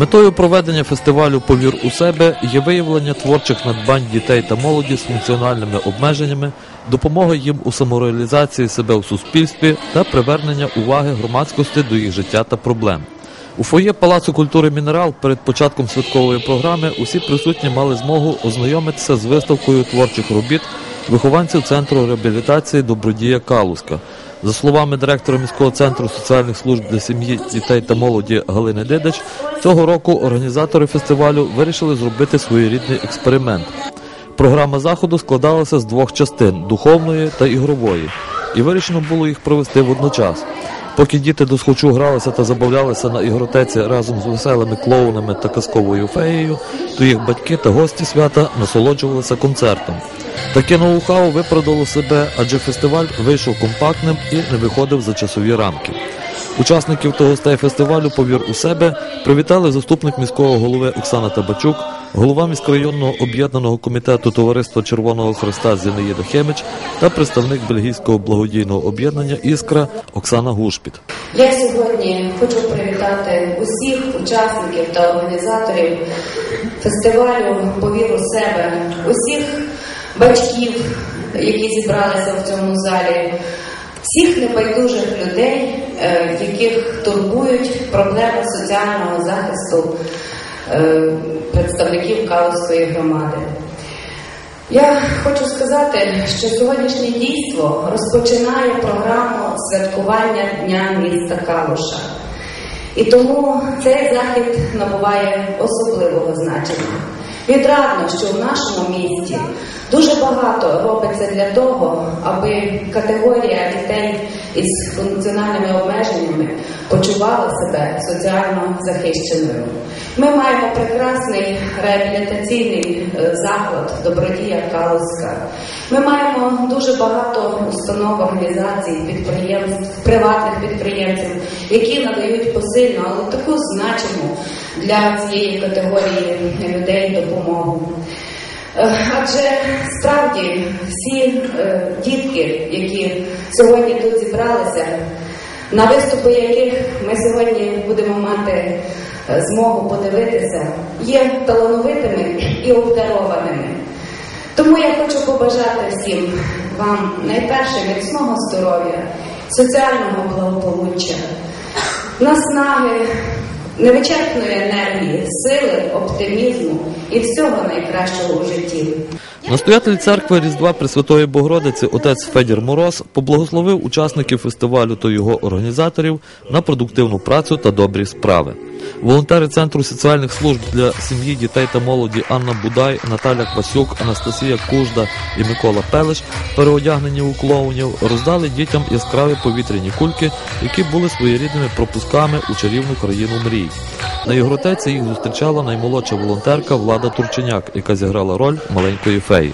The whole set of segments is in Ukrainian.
Метою проведення фестивалю Повір у себе є виявлення творчих надбань дітей та молоді з функціональними обмеженнями, допомога їм у самореалізації себе у суспільстві та привернення уваги громадськості до їх життя та проблем. У фоє Палацу культури Мінерал перед початком святкової програми усі присутні мали змогу ознайомитися з виставкою творчих робіт вихованців центру реабілітації Добродія Калуска. За словами директора міського центру соціальних служб для сім'ї, дітей та молоді Галини Дидич, цього року організатори фестивалю вирішили зробити своєрідний експеримент. Програма заходу складалася з двох частин духовної та ігрової, і вирішено було їх провести водночас. Поки діти досхочу гралися та забавлялися на ігротеці разом з веселими клоунами та казковою феєю, то їх батьки та гості свята насолоджувалися концертом. Таке ноу-хау виправдало себе, адже фестиваль вийшов компактним і не виходив за часові рамки. Учасників та гостей фестивалю Повір у себе привітали заступник міського голови Оксана Табачук, голова міськрайонного об'єднаного комітету Товариства Червоного Христа Зінаїда Хемич та представник бельгійського благодійного об'єднання Іскра Оксана Гушпіт. Я сьогодні хочу привітати усіх учасників та організаторів фестивалю Повір у себе, усіх батьків, які зібралися в цьому залі, всіх небайдужих людей, е, яких турбують проблеми соціального захисту е, представників Каловської громади. Я хочу сказати, що сьогоднішнє дійство розпочинає програму святкування Дня міста Калуша. І тому цей захід набуває особливого значення. Відрадно, що в нашому місті дуже багато робиться для того, аби категорія дітей із функціональними обмеженнями почувала себе соціально захищеною. Ми маємо прекрасний реабілітаційний е, заклад Добродія Калуська. Ми маємо дуже багато установ, організацій, підприємств, приватних підприємців, які надають посильну, але таку значиму для цієї категорії людей допомогу. Е, Адже справді всі е, дітки, які сьогодні тут зібралися, на виступи яких ми сьогодні будемо мати е, змогу подивитися, є талановитими і обдарованими. Тому я хочу побажати всім вам найперше міцного здоров'я, соціального благополуччя, наснаги, невичерпної енергії, сили, оптимізму і всього найкращого у житті. Настоятель церкви Різдва Пресвятої Богородиці отець Федір Мороз поблагословив учасників фестивалю та його організаторів на продуктивну працю та добрі справи. Волонтери Центру соціальних служб для сім'ї, дітей та молоді Анна Будай, Наталя Квасюк, Анастасія Кужда і Микола Пелеш, переодягнені у клоунів, роздали дітям яскраві повітряні кульки, які були своєрідними пропусками у чарівну країну мрій. На ігротеці їх зустрічала наймолодша волонтерка Влада Турченяк, яка зіграла роль маленької феї.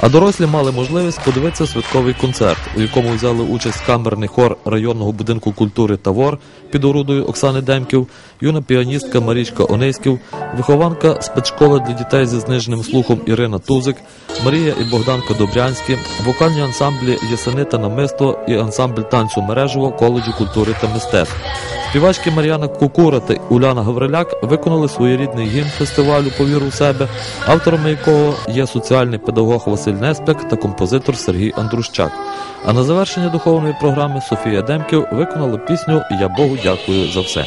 А дорослі мали можливість подивитися святковий концерт, у якому взяли участь камерний хор районного будинку культури Тавор під орудою Оксани Демків, юна піаністка Марічка Онейськів, вихованка спецшколи для дітей зі зниженим слухом Ірина Тузик, Марія і Богданка Добрянські, вокальні ансамблі Ясени та Намисто і ансамбль танцю мережево коледжу культури та мистецтв. Співачки Мар'яна Кукура та Уляна Гавриляк виконали своєрідний гімн фестивалю Повір у себе, авторами якого є соціальний педагог Василь Неспек та композитор Сергій Андрущак. А на завершення духовної програми Софія Демків виконала пісню Я Богу дякую за все.